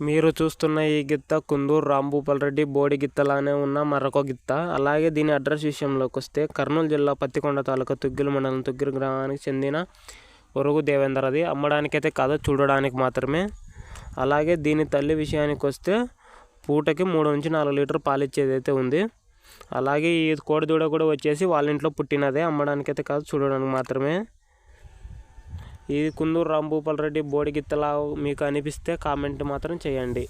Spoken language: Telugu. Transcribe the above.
మీరు చూస్తున్న ఈ గిత్త కుందూరు రాంభూపాల్ రెడ్డి బోడి గిత్తలానే ఉన్న మరొక గిత్త. అలాగే దీని అడ్రస్ విషయంలోకి వస్తే కర్నూలు జిల్లా పత్తికొండ తాలూకా తుగ్గిలి మండలం తుగ్గిరి గ్రామానికి చెందిన ఒరుగు దేవేందర్ అది అమ్మడానికైతే కాదు చూడడానికి మాత్రమే. అలాగే దీని తల్లి విషయానికి వస్తే పూటకి మూడు నుంచి నాలుగు లీటర్ పాలు ఇచ్చేది అయితే ఉంది. అలాగే ఈ కోడిదూడ కూడా వచ్చేసి వాళ్ళ ఇంట్లో పుట్టినదే. అమ్మడానికైతే కాదు చూడడానికి మాత్రమే. ఇది కుందూరు రాంభూపాల్ రెడ్డి బోడి గిత్తలా మీకు అనిపిస్తే కామెంట్ మాత్రం చేయండి.